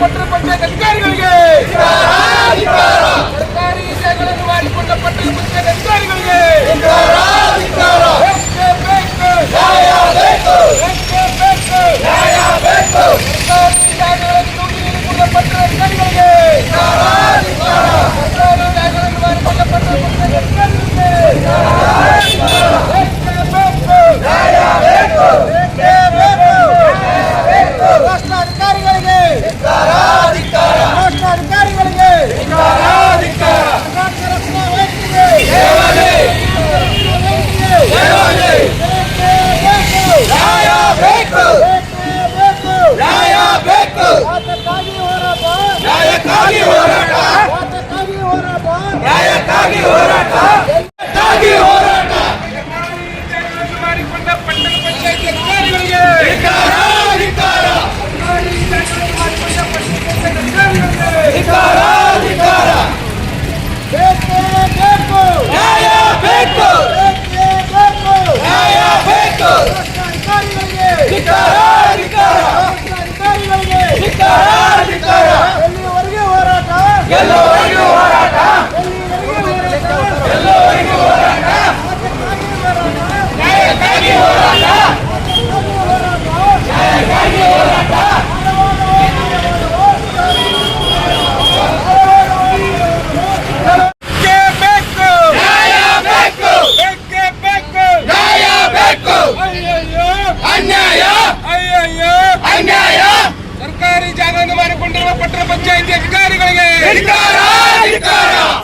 ಪಟ್ಟಣ ಪಂಚಾಯತ್ ಅಧಿಕಾರಿಗಳಿಗೆ! ಸರ್ಕಾರಿ ವಿಷಯಗಳನ್ನು ಮಾಡಿಕೊಂಡ ಪಟ್ಟಣ ಪಂಚಾಯತ್ ಅಧಿಕಾರಿಗಳಿಗೆ! ಸರ್ಕಾರಿ ಜಾಗಗಳನ್ನು ನೀಡಿಕೊಂಡ ಪಟ್ಟಣ ಅಧಿಕಾರಿಗಳಿಗೆ!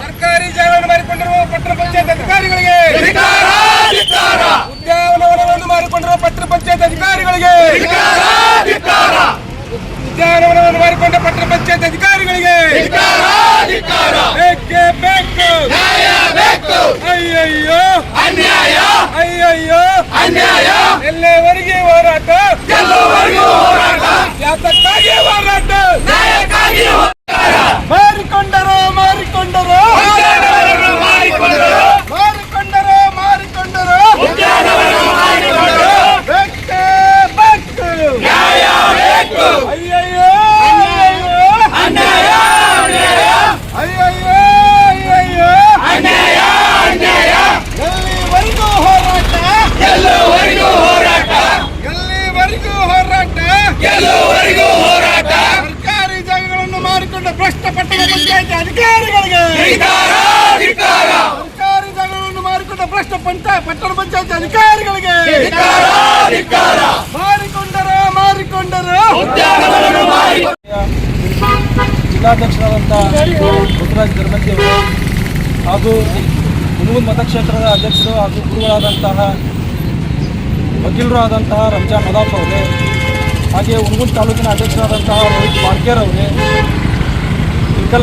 ಸರ್ಕಾರಿ ಜಾಗವನ್ನು ಮಾರಿಕೊಂಡಿರುವ ಪಟ್ಟಣ ಪಂಚಾಯತ್ ಅಧಿಕಾರಿಗಳಿಗೆ ಉದ್ಯಾನವನವನ್ನು ಮಾರಿಕೊಂಡಿರುವ ಪಟ್ಟಣ ಪಂಚಾಯತ್ ಅಧಿಕಾರಿಗಳಿಗೆ ಉದ್ಯಾನವನವನ್ನು ಮಾರಿಕೊಂಡ ಪಟ್ಟಣ ಪಂಚಾಯತ್ ಅಧಿಕಾರಿಗಳಿಗೆ ಬೇಕೇ ಬೇಕು. ಅಯ್ಯಯ್ಯೋ. ಅನ್ಯಾಯ. ಅಯ್ಯಯ್ಯೋ. ಅನ್ಯಾಯ. ಎಲ್ಲಿವರೆಗೆ ಹೋರಾಟ. ಗೆಲ್ಲುವವರೆಗೂ ಹೋರಾಟ. ಯಾತಕ್ಕಾಗಿ ಹೋರಾಟ. ನ್ಯಾಯಕ್ಕಾಗಿ ಹೋರಾಟ ಮಾರಿಕೊಂಡರು ಮಾರಿಕೊಂಡರು ಉದ್ಯಾನವನವನ್ನು ಮಾಡಿಕೊಂಡರು ಮಾರಿಕೊಂಡರು ಮಾರಿಕೊಂಡರು ಉದ್ಯಾನವನವನ್ನು ಮಾಡಿಕೊಂಡರು ಬೇಕೇ ಬೇಕು ನ್ಯಾಯ ಬೇಕು ಅಯ್ಯಯ್ಯೋ ಅಯ್ಯಯ್ಯೋ ಅನ್ಯಾಯ ಅನ್ಯಾಯ ಅಯ್ಯಯ್ಯೋ ಅಯ್ಯಯ್ಯೋ ಅನ್ಯಾಯ ಅನ್ಯಾಯ ಎಲ್ಲಿವರೆಗೂ ಹೋರಾಟ ಗೆಲ್ಲುವವರೆಗೂ ಹೋರಾಟ ಎಲ್ಲಿವರೆಗೂ ಹೋರಾಟ ಗೆಲ್ಲುವವರೆಗೂ ಹೋರಾಟ ಸರ್ಕಾರಿ ಜಾಗಗಳನ್ನು ಮಾರಿಕೊಂಡ ಭ್ರಷ್ಟ ಪಟ್ಟಣ ಪಂಚಾಯತಿ ಅಧಿಕಾರಿಗಳಿಗೆ ಧಿಕ್ಕಾರ ಧಿಕ್ಕಾರ ಸರ್ಕಾರಿ ಜಾಗಗಳನ್ನು ಮಾರಿಕೊಂಡ ಪಂಚ ಪಟ್ಟಣ ಪಂಚಾಯತ್ ಅಧಿಕಾರಿಗಳಿಗೆ ಮಾರಿಕೊಂಡರು ಮಾರಿಕೊಂಡರು ಜಿಲ್ಲಾಧ್ಯಕ್ಷರಾದಂಥ ಧರ್ಮಂಜಿ ಅವರು ಹಾಗೂ ಮುನಗುಂದ್ ಮತಕ್ಷೇತ್ರದ ಅಧ್ಯಕ್ಷರು ಹಾಗೂ ಗುರುಗಳಾದಂತಹ ವಕೀಲರು ಆದಂತಹ ರಂಜಾನ್ ಮದಾಫ್ ಅವರೇ ಹಾಗೆ ಹುನಗುಂದ್ ತಾಲೂಕಿನ ಅಧ್ಯಕ್ಷರಾದಂತಹ ರೋಹಿತ್ ಪಾರ್ಕೇರ್ ಅವರೇ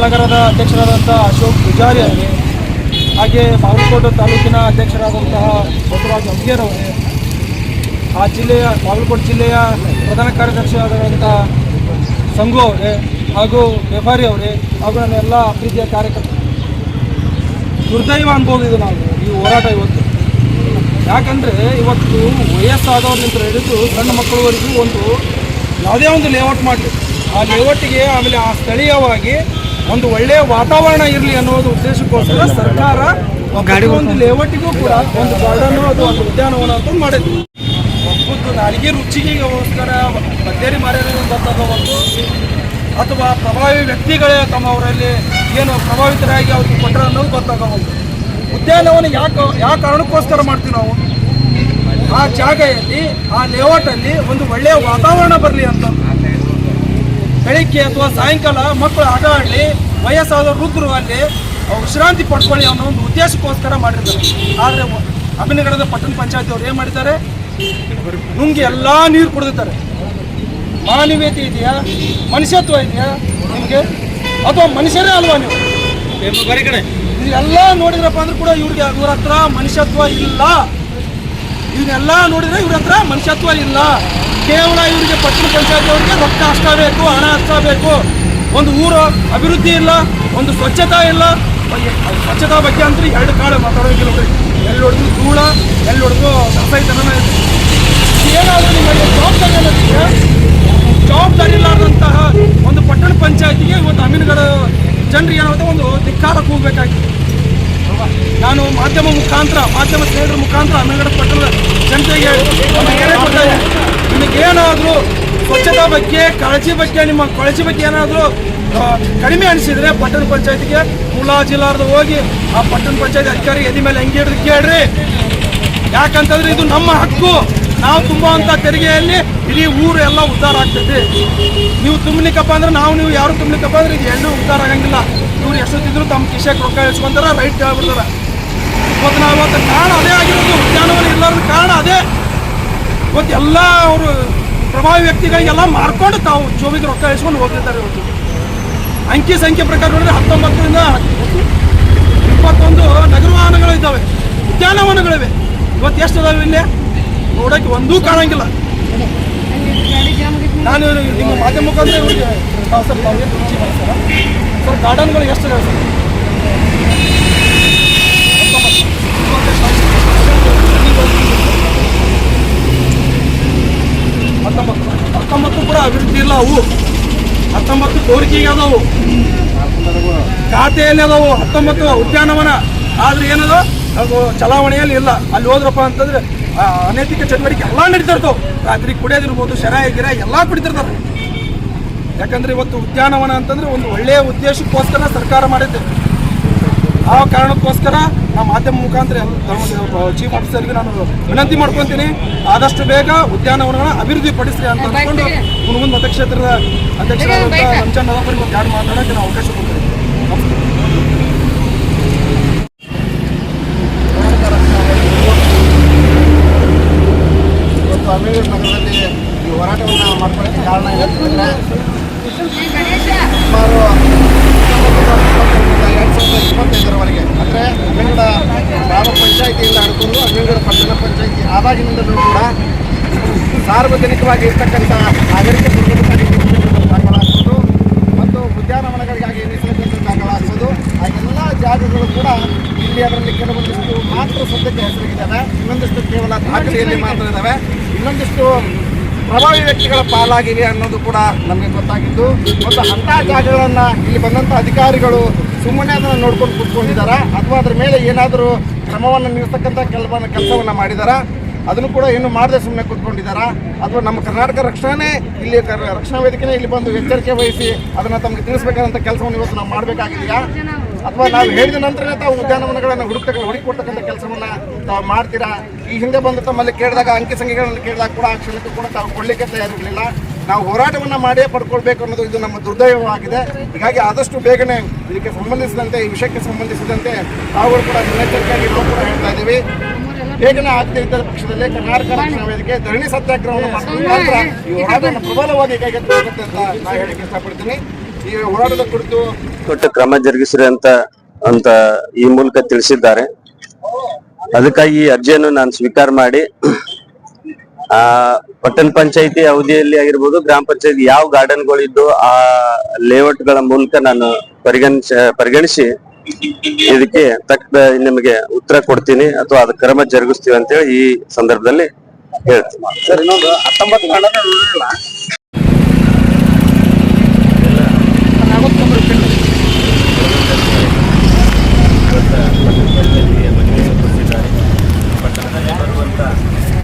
ನಗರದ ಅಧ್ಯಕ್ಷರಾದಂತಹ ಅಶೋಕ್ ಪೂಜಾರಿ ಅವರೇ ಹಾಗೆ ಬಾಗಲಕೋಟೆ ತಾಲೂಕಿನ ಅಧ್ಯಕ್ಷರಾದಂತಹ ಬಸವರಾಜ್ ಅಮ್ಗೇರ್ ಅವರೇ, ಆ ಜಿಲ್ಲೆಯ, ಬಾಗಲಕೋಟೆ ಜಿಲ್ಲೆಯ ಪ್ರಧಾನ ಕಾರ್ಯದರ್ಶಿಯಾದಂಥ ಸಂಘು ಅವರೇ ಹಾಗೂ ವ್ಯಾಪಾರಿ ಅವರೇ ಹಾಗೂ ನನ್ನ ಎಲ್ಲ ಪ್ರೀತಿಯ ಕಾರ್ಯಕರ್ತರು ದುರ್ದೈವ ಅನ್ಬೋದು ಇದು ನಾವು ಈ ಹೋರಾಟ ಇವತ್ತು. ಯಾಕಂದರೆ ಇವತ್ತು ವಯಸ್ಸಾದವ್ರಿಂದ ಹಿಡಿದು ಸಣ್ಣ ಮಕ್ಕಳವರೆಗೂ ಒಂದು ಯಾವುದೇ ಒಂದು ಲೇಔಟ್ ಮಾಡಲಿ ಆ ಲೇಔಟಿಗೆ ಆಮೇಲೆ ಆ ಸ್ಥಳೀಯವಾಗಿ ಒಂದು ಒಳ್ಳೆಯ ವಾತಾವರಣ ಇರಲಿ ಅನ್ನೋದು ಉದ್ದೇಶಕ್ಕೋಸ್ಕರ ಸರ್ಕಾರ ಒಂದು ಲೇಔಟಿಗೂ ಕೂಡ ಒಂದು ಗಾರ್ಡನ್ ಅದು ಒಂದು ಉದ್ಯಾನವನ ಅಂತ ಮಾಡಿದ್ರು. ಒಬ್ಬದ್ದು ನಾಲಿಗೆ ರುಚಿಗೆಗೋಸ್ಕರ ಬದ್ದೇರಿ ಬರ್ತದ ಒಂದು. ಅಥವಾ ಪ್ರಭಾವಿ ವ್ಯಕ್ತಿಗಳೇ ತಮ್ಮ ಅವರಲ್ಲಿ ಏನು ಪ್ರಭಾವಿತರಾಗಿ ಅವ್ರಿಗೆ ಕೊಟ್ಟರೆ ಅನ್ನೋದು ಗೊತ್ತಾಗಬಹುದು ಉದ್ಯಾನವನ ಯಾಕೆ ಯಾವ ಕಾರಣಕ್ಕೋಸ್ಕರ ಮಾಡ್ತೀವಿ ನಾವು? ಆ ಜಾಗೆಯಲ್ಲಿ ಆ ಲೇಔಟಲ್ಲಿ ಒಂದು ಒಳ್ಳೆಯ ವಾತಾವರಣ ಬರಲಿ ಅಂತ. ಬೆಳಿಗ್ಗೆ ಅಥವಾ ಸಾಯಂಕಾಲ ಮಕ್ಕಳು ಆಟ ಆಡಲಿ ವಯಸ್ಸಾದ ವೃದ್ಧರು ಅಲ್ಲಿ ವಿಶ್ರಾಂತಿ ಪಡ್ಕೊಳ್ಳಿ ಅನ್ನೋ ಒಂದು ಉದ್ದೇಶಕ್ಕೋಸ್ಕರ ಮಾಡಿರ್ತಾರೆ. ಆದರೆ ಅಭಿನಗಡದ ಪಟ್ಟಣ ಪಂಚಾಯತಿ ಅವ್ರು ಏನು ಮಾಡಿದ್ದಾರೆ? ನುಂಗಿ ಎಲ್ಲ ನೀರು ಕುಡಿದಿದ್ದಾರೆ ಮಾನವೀಯತೆ ಇದೆಯಾ? ಮನುಷ್ಯತ್ವ ಇದೆಯಾ? ನಿಮಗೆ? ಅಥವಾ ಮನುಷ್ಯರೇ ಅಲ್ವಾ ನೀವು? ಬೇರೆ ಕಡೆ ಇದೆಲ್ಲ ನೋಡಿದ್ರಪ್ಪ ಅಂದ್ರೆ ಕೂಡ ಇವ್ರಿಗೆ ಇವ್ರ ಹತ್ರ ಮನುಷ್ಯತ್ವ ಇಲ್ಲ. ಇದನ್ನೆಲ್ಲ ನೋಡಿದ್ರೆ ಇವ್ರ ಹತ್ರ ಮನುಷ್ಯತ್ವ ಇಲ್ಲ. ಕೇವಲ ಇವರಿಗೆ ಪಟ್ಟಣ ಪಂಚಾಯತ್ ಅವರಿಗೆ ರೊಕ್ಕ ಅಷ್ಟ ಹಣ ಅಷ್ಟ ಬೇಕು. ಒಂದು ಊರು ಅಭಿವೃದ್ಧಿ ಇಲ್ಲ, ಒಂದು ಸ್ವಚ್ಛತಾ ಇಲ್ಲ. ಸ್ವಚ್ಛತಾ ಬಗ್ಗೆ ಅಂದ್ರೆ ಎರಡು ಕಾಳು ಮಾತಾಡೋದಿಲ್ಲ ಬಿಡಿ. ಎಲ್ಲಿ ಹೊಡೆದು ಧೂಳ, ಎಲ್ಲಿ ಹೊಡೆದು ಕಸಾಯಿತನ ಏನಾದರೂ ನಿಮಗೆ ಜವಾಬ್ದಾರಿ ಅನ್ನೋದಕ್ಕೆ ಜವಾಬ್ದಾರಿ ಇಲ್ಲದಂತಹ ಒಂದು ಪಟ್ಟಣ ಪಂಚಾಯತಿಗೆ ಇವತ್ತು ಅಮೀನ್ಗಡ ಜನರಿಗೆ ಏನಾಗುತ್ತೆ ಒಂದು ಧಿಕ್ಕಾರ ಕೂಗಬೇಕಾಗಿದೆ? ನಾನು ಮಾಧ್ಯಮ ಮುಖಾಂತರ, ಮಾಧ್ಯಮ ಸ್ನೇಹಿತರ ಮುಖಾಂತರ ಅಮೀನ್ಗಡ ಪಟ್ಟಣದ ಜನತೆಗೆ. ನಿಮಗೇನಾದರೂ ಸ್ವಚ್ಛತಾ ಬಗ್ಗೆ, ಕಾಳಜಿ ಬಗ್ಗೆ, ನಿಮ್ಮ ಕಾಳಜಿ ಬಗ್ಗೆ ಏನಾದರೂ ಕಡಿಮೆ ಅನಿಸಿದ್ರೆ ಪಟ್ಟಣ ಪಂಚಾಯತಿಗೆ ಮುಲಾಜಿಲ್ಲಾರ್ದು ಹೋಗಿ ಆ ಪಟ್ಟಣ ಪಂಚಾಯತ್ ಅಧಿಕಾರಿ ಎದಿ ಮೇಲೆ ಹೆಂಗೆ ಹಿಡಿದು ಕೇಳ್ರಿ. ಯಾಕಂತಂದ್ರೆ ಇದು ನಮ್ಮ ಹಕ್ಕು. ನಾವು ತುಂಬುವಂಥ ತೆರಿಗೆಯಲ್ಲಿ ಇಡೀ ಊರು ಎಲ್ಲ ಉದ್ಧಾರ ಆಗ್ತೈತಿ. ನೀವು ತುಂಬಲಿಕ್ಕಪ್ಪ ಅಂದ್ರೆ ನಾವು, ನೀವು ಯಾರು ತುಂಬಲಿಕ್ಕಪ್ಪ ಅಂದ್ರೆ ಇದು ಎಲ್ಲೂ ಉದ್ಧಾರ ಆಗಂಗಿಲ್ಲ. ಇವ್ರು ಎಷ್ಟೊತ್ತಿದ್ರು ತಮ್ಮ ಕಿಶೆಗೆ ರೊಕ್ಕ ಇಳಿಸ್ಕೊಂತಾರ ರೈಟ್ ಹೇಳ್ಬಿಡ್ತಾರ ಇವತ್ತು ನಾವು ಇವತ್ತು ಕಾರಣ ಅದೇ ಆಗಿರೋದು. ಉದ್ಯಾನವನ ಇಲ್ಲಾರ್ದ ಕಾರಣ ಅದೇ. ಇವತ್ತು ಎಲ್ಲ ಅವರು ಪ್ರಭಾವಿ ವ್ಯಕ್ತಿಗಳಿಗೆಲ್ಲ ಮಾರ್ಕೊಂಡು ತಾವು ಜೋಬಿಗೆ ರೊಕ್ಕ ಇಳಿಸ್ಕೊಂಡು ಹೋಗ್ತಿರ್ತಾರೆ ಇವತ್ತು. ಅಂಕಿ ಸಂಖ್ಯೆ ಪ್ರಕಾರ ನೋಡಿದ್ರೆ ಹತ್ತೊಂಬತ್ತರಿಂದ ಇಪ್ಪತ್ತೊಂದು ನಗರ ವಾಹನಗಳು ಇದ್ದಾವೆ. ಉದ್ಯಾನವನಗಳಿವೆ. ಇವತ್ತು ಎಷ್ಟು ಅದಾವೆ ಇಲ್ಲಿ? ನೋಡೋಕೆ ಒಂದೂ ಕಾಣಂಗಿಲ್ಲ. ನಾನು ನಿಮ್ಮ ಮಾಧ್ಯಮ ಮುಖಾಂತರ ಸರ್, ಗಾರ್ಡನ್ಗಳು ಎಷ್ಟು ಸರ್? ಹತ್ತೊಂಬತ್ತು ಹತ್ತೊಂಬತ್ತು ಕೂಡ ಅಭಿವೃದ್ಧಿ ಇಲ್ಲ ಅವು. ಹತ್ತೊಂಬತ್ತು ಕೋರಿಕೆಗೆ ಅದಾವು. ಖಾತೆಯಲ್ಲಿ ಅದಾವು ಹತ್ತೊಂಬತ್ತು ಉದ್ಯಾನವನ. ಆದ್ರೆ ಏನದು? ಅದು ಚಲಾವಣೆಯಲ್ಲಿ ಇಲ್ಲ. ಅಲ್ಲಿ ಹೋದ್ರಪ್ಪ ಅಂತಂದ್ರೆ ಅನೈತಿಕ ಚಟುವಟಿಕೆ ಎಲ್ಲ ನಡೀತಿರ್ತಾವ ರಾತ್ರಿ ಕುಡಿಯೋದಿರ್ಬೋದು, ಶರಾಯ ಗಿರ ಎಲ್ಲ ಕುಡಿತಿರ್ತಾರೆ ಯಾಕಂದ್ರೆ ಇವತ್ತು ಉದ್ಯಾನವನ ಅಂತಂದ್ರೆ ಒಂದು ಒಳ್ಳೆಯ ಉದ್ದೇಶಕ್ಕೋಸ್ಕರ ಸರ್ಕಾರ ಮಾಡಿದ್ದೆ ಆ ಕಾರಣಕ್ಕೋಸ್ಕರ ನಮ್ಮ ಮಾಧ್ಯಮ ಮುಖಾಂತರ ಚೀಫ್ ಆಫೀಸರ್ಗೆ ನಾನು ವಿನಂತಿ ಮಾಡ್ಕೊತೀನಿ. ಆದಷ್ಟು ಬೇಗ ಉದ್ಯಾನವನಗಳನ್ನ ಅಭಿವೃದ್ಧಿ ಪಡಿಸ್ರಿ ಅಂತ ಅಂದ್ಕೊಂಡು ಮುಂದೆ ಮತಕ್ಷೇತ್ರದ ಅಧ್ಯಕ್ಷರಾದಂಥ ರಂಜಾನ್ ಒಂದು ಯಾರು ಮಾತಾಡೋಕ್ಕೆ ನಾವು ಅವಕಾಶ ಕೊಡ್ತೀನಿ ಇವತ್ತು ಅಭಿವೃದ್ಧಿ ನಗರದಲ್ಲಿ ಈ ಹೋರಾಟವನ್ನು ಮಾಡ್ಕೊಳ್ಳೋಕ್ಕೆ ಕಾರಣ ಏನಂತಂದ್ರೆ ಸುಮಾರು ಎರಡು ಸಾವಿರದ ಇಪ್ಪತ್ತೈದರವರೆಗೆ ಅಂದರೆ ಅಮೀರ್ಗಡ ಗ್ರಾಮ ಪಂಚಾಯಿತಿಯಿಂದ ಹಿಡ್ಕೊಂಡು ಅಮೀರ್ಗಡ ಪಟ್ಟಣ ಪಂಚಾಯಿತಿ ಆದಾಗಿನಿಂದಲೂ ಕೂಡ ಸಾರ್ವಜನಿಕವಾಗಿ ಇರ್ತಕ್ಕಂಥ ನಾಗರಿಕ ಮೀಸಲಿಟ್ಟಿದ್ದ ದಾಖಲಾಗ್ಬೋದು ಮತ್ತು ಉದ್ಯಾನವನಗಳಿಗಾಗಿ ಮೀಸಲಿಟ್ಟಿದ್ದ ದಾಖಲಾಗ್ಬೋದು ಆ ಎಲ್ಲ ಜಾಗಗಳು ಕೂಡ ಇಲ್ಲಿ ಅದರಲ್ಲಿ ಕೆಲವೊಂದಿಷ್ಟು ಮಾತ್ರ ಸದ್ಯಕ್ಕೆ ಹೆಸರಿಗಿದ್ದಾವೆ ಇನ್ನೊಂದಿಷ್ಟು ಕೇವಲ ದಾಖಲೆಯಲ್ಲಿ ಮಾತ್ರ ಇದ್ದಾವೆ ಇನ್ನೊಂದಿಷ್ಟು ಪ್ರಭಾವಿ ವ್ಯಕ್ತಿಗಳ ಪಾಲಾಗಿವೆ ಅನ್ನೋದು ಕೂಡ ನಮಗೆ ಗೊತ್ತಾಗಿದ್ದು. ಮತ್ತು ಅಂತಹ ಜಾಗಗಳನ್ನು ಇಲ್ಲಿ ಬಂದಂಥ ಅಧಿಕಾರಿಗಳು ಸುಮ್ಮನೆ ಅದನ್ನು ನೋಡ್ಕೊಂಡು ಕೂತ್ಕೊಂಡಿದ್ದಾರಾ? ಅಥವಾ ಅದರ ಮೇಲೆ ಏನಾದರೂ ಕ್ರಮವನ್ನು ನೀಡ್ತಕ್ಕಂಥ ಕೆಲವನ್ನು ಕೆಲಸವನ್ನು ಮಾಡಿದಾರಾ ಅದನ್ನು ಕೂಡ ಏನು ಮಾಡದೆ ಸುಮ್ಮನೆ ಕೂತ್ಕೊಂಡಿದ್ದಾರಾ? ಅಥವಾ ನಮ್ಮ ಕರ್ನಾಟಕ ರಕ್ಷಣೆ ಇಲ್ಲಿ ರಕ್ಷಣಾ ವೇದಿಕೆನೇ ಇಲ್ಲಿ ಬಂದು ಎಚ್ಚರಿಕೆ ವಹಿಸಿ ಅದನ್ನು ತಮಗೆ ತಿಳಿಸ್ಬೇಕಾದಂಥ ಕೆಲಸವನ್ನು ಇವತ್ತು ನಾವು ಮಾಡಬೇಕಾಗಿದೆಯಾ? ಅಥವಾ ನಾವು ಹೇಳಿದ ನಂತರನೇ ತಾವು ಉದ್ಯಾನವನಗಳನ್ನು ಹುಡುಕ ಹುಡುಕೊಡ್ತಕ್ಕಂಥ ಕೆಲಸವನ್ನು ತಾವು ಮಾಡ್ತೀರಾ? ಈ ಹಿಂದೆ ಬಂದು ತಮ್ಮಲ್ಲಿ ಕೇಳಿದಾಗ ಅಂಕಿ ಸಂಖ್ಯೆಗಳನ್ನು ಕೇಳಿದಾಗ ಕೂಡ ಆ ಕ್ಷಣಕ್ಕೂ ಕೂಡ ತಾವು ಕೊಡಲಿಕ್ಕೆ ತಯಾರಿರಲಿಲ್ಲ. ನಾವು ಹೋರಾಟವನ್ನು ಮಾಡೇ ಪಡ್ಕೊಳ್ಬೇಕು ಅನ್ನೋದು ಇದು ನಮ್ಮ ದುರ್ದೈವವಾಗಿದೆ. ಹೀಗಾಗಿ ಆದಷ್ಟು ಬೇಗನೆ ಇದಕ್ಕೆ ಸಂಬಂಧಿಸಿದಂತೆ, ಈ ವಿಷಯಕ್ಕೆ ಸಂಬಂಧಿಸಿದಂತೆ ನಾವುಗಳು ಕೂಡ ಮುನ್ನೆಚ್ಚರಿಕೆಯಾಗಿ ಕೂಡ ಹೇಳ್ತಾ ಇದ್ದೀವಿ. ಬೇಗನೆ ಆಗದೆ ಇದ್ದ ಪಕ್ಷದಲ್ಲಿ ಕರ್ನಾಟಕ ರಕ್ಷಣಾ ವೇದಿಕೆ ಧರಣಿ ಸತ್ಯಾಗ್ರಹವನ್ನು ಮಾಡಿದ ನಂತರ ಈ ಹೋರಾಟವನ್ನು ಪ್ರಬಲವಾಗಿ ಕೈಗೆತ್ತಿಕೊಳ್ಳುತ್ತೆ ಅಂತ ನಾನು ಹೇಳಕ್ಕೆ ಇಷ್ಟಪಡ್ತೀನಿ. ಈ ಹೋರಾಟದ ಕುರಿತು ದೊಡ್ಡ ಕ್ರಮ ಜರುಗಿಸ್ರಿ ಅಂತ ಅಂತ ಈ ಮೂಲಕ ತಿಳಿಸಿದ್ದಾರೆ. ಅದಕ್ಕಾಗಿ ಈ ಅರ್ಜಿಯನ್ನು ನಾನು ಸ್ವೀಕಾರ ಮಾಡಿ ಆ, ಪಟ್ಟಣ ಪಂಚಾಯತಿ ಅವಧಿಯಲ್ಲಿ ಆಗಿರ್ಬೋದು ಗ್ರಾಮ ಪಂಚಾಯತಿ ಯಾವ ಗಾರ್ಡನ್ಗಳಿದ್ದು ಆ ಲೇಔಟ್ಗಳ ಮೂಲಕ ನಾನು ಪರಿಗಣಿಸ, ಪರಿಗಣಿಸಿ ಇದಕ್ಕೆ ತಕ್ಕ ನಿಮಗೆ ಉತ್ತರ ಕೊಡ್ತೀನಿ ಅಥವಾ ಅದ ಕ್ರಮ ಜರುಗಿಸ್ತೀವಿ ಅಂತೇಳಿ ಈ ಸಂದರ್ಭದಲ್ಲಿ ಹೇಳ್ತೀನಿ.